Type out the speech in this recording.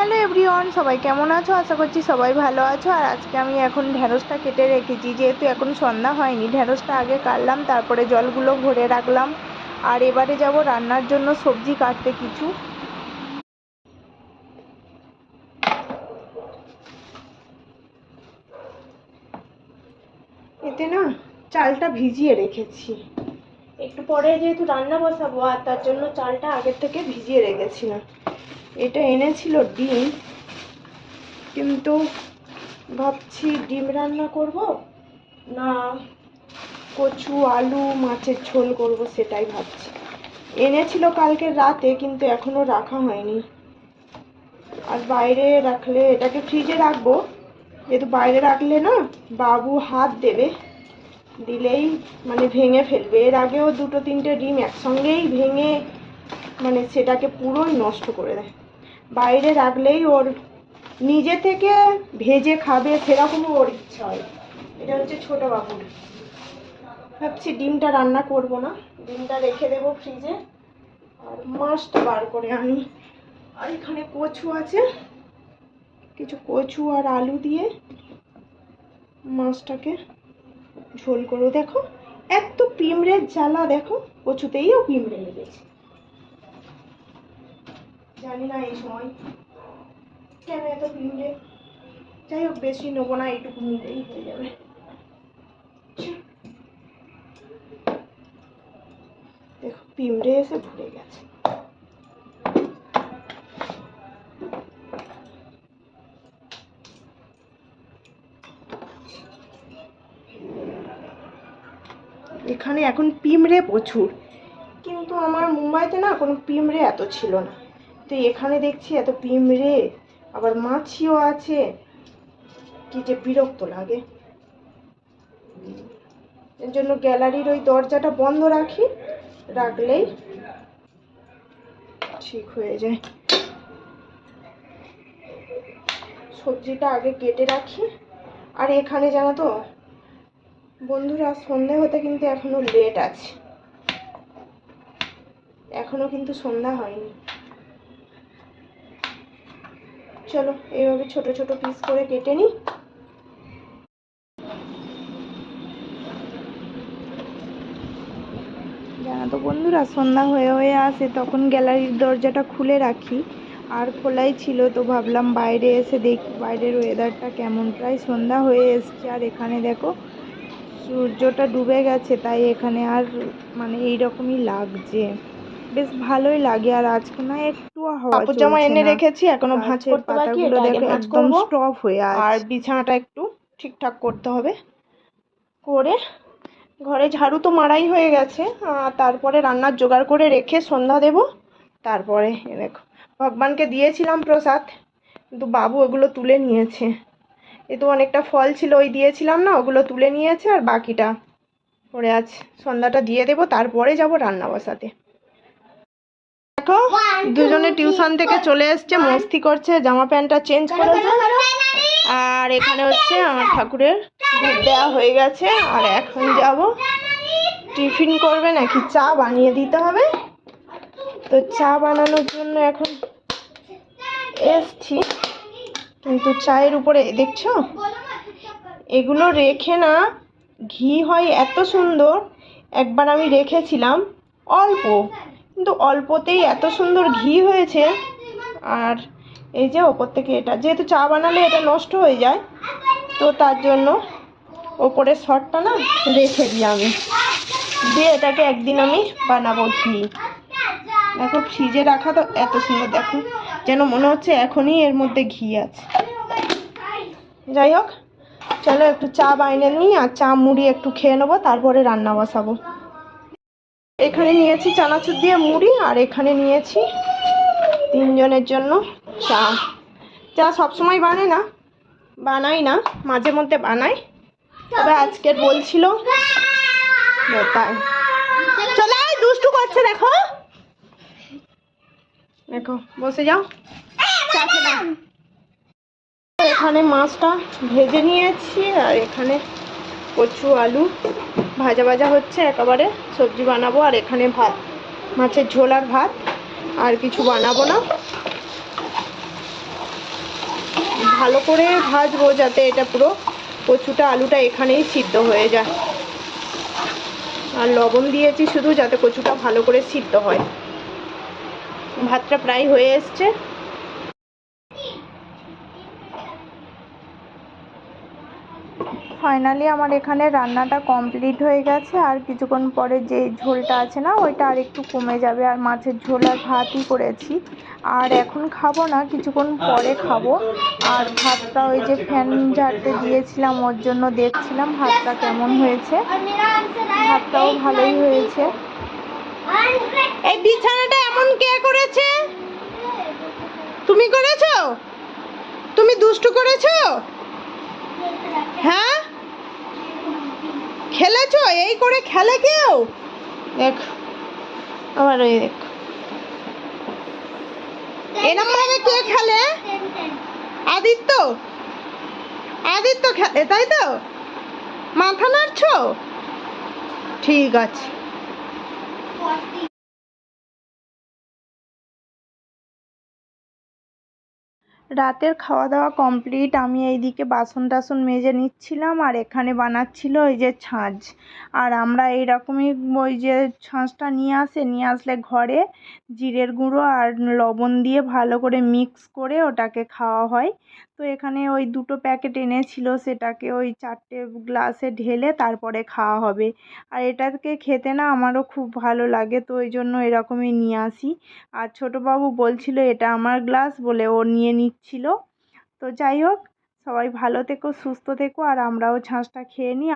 Hello everyone, সবাই কেমন আছো? আশা করছি সবাই ভালো আছো। আর আজকে আমি এখন ঢ্যাঁড়সটা কেটে রেখেছি, যেহেতু এখন সন্ধ্যা হয়নি। ঢ্যাঁড়সটা আগে কাটলাম, তারপরে জলগুলো ভরে রাখলাম। আর এবারে যাব রান্নার জন্য সবজি কাটতে কিছু। এতে না চালটা ভিজিয়ে রেখেছি। একটু পরে যেহেতু রান্না বসাবো, আর তার জন্য চালটা আগের থেকে ভিজিয়ে রেখেছিলাম। এটা এনেছিল ডিম, কিন্তু ভাবছি ডিম রান্না করব? না, কচু, আলু, মাছের ঝোল করব সেটাই ভাবছি। এনেছিল কালকে রাতে, কিন্তু এখনও রাখা হয়নি। আর বাইরে রাখলে, এটাকে ফ্রিজে রাখব। যেহেতু বাইরে রাখলে না, বাবু হাত দেবে। দিলেই মানে ভেঙে ফেলবে। এর আগেও দুটো তিনটে ডিম একসঙ্গেই ভেঙে মানে সেটাকে পুরোই নষ্ট করে দেয়। বাইরে রাখলেই ওর নিজে থেকে ভেজে খাবে সেরকমও ওর ইচ্ছা হয়। এটা হচ্ছে ছোট বাবুর। ভাবছি ডিমটা রান্না করব না। ডিমটা রেখে দেবো ফ্রিজে। আর মাছটা বার করে আনি। আর এখানে কচু আছে। কিছু কচু আর আলু দিয়ে মাছটাকে ঝোল করো দেখো, এত পিমড়ের জ্বালা, দেখো কচুতেইও পিমড়ে লেগেছে। জানি না এই সময়। কেন এত পিমড়ে যাই হোক, বেশি নেব না, এইটুকু নিলেই হয়ে যাবে। দেখো পিমড়ে এসে ভরে গেছে। এখানে এখন পিমড়ে প্রচুর। কিন্তু আমার মুম্বাইতে না কোনো পিমড়ে এত ছিল না। তো এখানে দেখছি এত পিমড়ে আবার মাছিও আছে। কি যে বিরক্ত লাগে। এর জন্য গ্যালারির ওই দরজাটা বন্ধ রাখি, রাখলেই ঠিক হয়ে যায়। সবজিটা আগে কেটে রাখি। আর এখানে জানো তো, বন্ধুরা, সন্ধে হতে কিন্তু এখনও লেট আছে। এখনও কিন্তু সন্ধ্যা হয়নি। চলো, এইভাবে ছোট ছোট পিস করে কেটে নিই। জানো তো বন্ধুরা, সন্ধ্যা হয়ে হয়ে আসে, তখন গ্যালারির দরজাটা খুলে রাখি। আর খোলাই ছিল তো ভাবলাম বাইরে এসে দেখি, বাইরের ওয়েদারটা কেমন? প্রায় সন্ধ্যা হয়ে এসছে, আর এখানে দেখো সূর্যটা ডুবে গেছে, তাই এখানে আর মানে এইরকমই লাগছে। বেশ ভালোই লাগে। আর আজকে না একটু হাওয়া কাপড় জামা এনে রেখেছি এখনও ভাঁজ করতে বাকি পাতাগুলো এটা দেখো একদম। স্টপ হয়ে আছে। আর বিছানাটা একটু ঠিকঠাক করতে হবে। করে ঘরে ঝাড়ু তো মারাই হয়ে গেছে। আর তারপরে রান্নার জোগাড় করে রেখে সন্ধ্যা দেব। তারপরে দেখো ভগবানকে দিয়েছিলাম প্রসাদ কিন্তু বাবু ওগুলো তুলে নিয়েছে। এ তো অনেকটা ফল ছিল ওই দিয়েছিলাম না ওগুলো তুলে নিয়েছে আর বাকিটা পড়ে আছে। সন্ধ্যাটা দিয়ে দেবো তারপরে যাব রান্না বসাতে দেখো দুজনে টিউশন থেকে চলে এসছে মস্তি করছে জামা প্যান্টটা চেঞ্জ করেছে আর এখানে হচ্ছে আমার ঠাকুরের দুধ দেওয়া হয়ে গেছে আর এখন যাব। টিফিন করবে নাকি? চা বানিয়ে দিতে হবে। তো চা বানানোর জন্য এখন এসছি। কিন্তু চায়ের উপরে দেখছ? এগুলো রেখে না ঘি হয় এত সুন্দর। একবার আমি রেখেছিলাম অল্প। কিন্তু অল্পতেই এত সুন্দর ঘি হয়েছে। আর এই যে ওপর থেকে এটা, যেহেতু চা বানালে এটা নষ্ট হয়ে যায়, তো তার জন্য ওপরের শটটা না রেখে দিই আমি। দিয়ে এটাকে একদিন আমি বানাবো ঘি। দেখো ফ্রিজে রাখা তো এত সুন্দর, দেখো যেন মনে হচ্ছে এখনই এর মধ্যে ঘি আছে। যাই হোক, চলো একটু চা বাইনে নিই আর চা মুড়ি একটু খেয়ে নেব, তারপরে রান্না বসাবো। এখানে নিয়েছি চানাচুর দিয়ে মুড়ি আর এখানে নিয়েছি তিনজনের জন্য চা। চা সবসময় বানাই না বানাই না, মাঝে মধ্যে বানাই। তবে আজকের বলছিল তাই দুষ্টু করছে দেখো। দেখো, বসে যাও। এখানে মাছটা ভেজে নিয়েছি আর এখানে কচু, আলু। ভাজা ভাজা হচ্ছে, একেবারে সবজি বানাবো, আর এখানে ভাত। মাছের ঝোল আর ভাত, আর কিছু বানাবো না। ভালো করে ভাজবো যাতে এটা পুরো কচুটা, আলুটা এখানেই সিদ্ধ হয়ে যায়। আর লবণ দিয়েছি শুধু যাতে কচুটা ভালো করে সিদ্ধ হয়। ভাতটা প্রায় হয়ে এসছে। ফাইনালি আমার এখানে রান্নাটা কমপ্লিট হয়ে গেছে। আর কিছুক্ষণ পরে যে ঝোলটা আছে না, ওইটা আর একটু কমে যাবে। আর মাছের ঝোল আর ভাতই করেছি। আর এখন খাব না, কিছুক্ষণ পরে খাব। আর ভাতটা ওই যে ফ্যান ঝাড়তে দিয়েছিলাম, ওর জন্য দেখছিলাম ভাতটা কেমন হয়েছে। ভাতটাও ভালোই হয়েছে। এই বিছানাটা এমন কে করেছে? তুমি করেছ? তুমি দুষ্টু করেছ? হ্যাঁ? খেলেছো? এই করে খেলে কেউ? দেখ, আবার ওই দেখ। এরম ভাবে কে খেলে? আদিত্য। আদিত্য খেলে, তাই তো? মাথা নাড়ছো? ঠিক আছে। রাতের খাওয়া দাওয়া কমপ্লিট, আমি এইদিকে বাসন টাসন মেজে নিচ্ছিলাম আর এখানে বানাচ্ছিল ওই যে ছাঁচ। আর আমরা এইরকমই ওই যে ছাঁচটা নিয়ে আসে, নিয়ে আসলে ঘরে জিরের গুঁড়ো আর লবণ দিয়ে ভালো করে মিক্স করে ওটাকে খাওয়া হয়। তো এখানে ওই দুটো প্যাকেট এনেছিল, সেটাকে ওই চারটে গ্লাসে ঢেলে তারপরে খাওয়া হবে। আর এটাকে খেতে না আমারও খুব ভালো লাগে, তো ওই জন্য এরকমই নিয়ে আসি। আর ছোটোবাবু বলছিল, এটা আমার গ্লাস বলে ও নিয়ে নিচ্ছিল। তো যাই হোক, সবাই ভালো থেকো, সুস্থ থেকো, আর আমরাও ছাঁচটা খেয়ে নিই।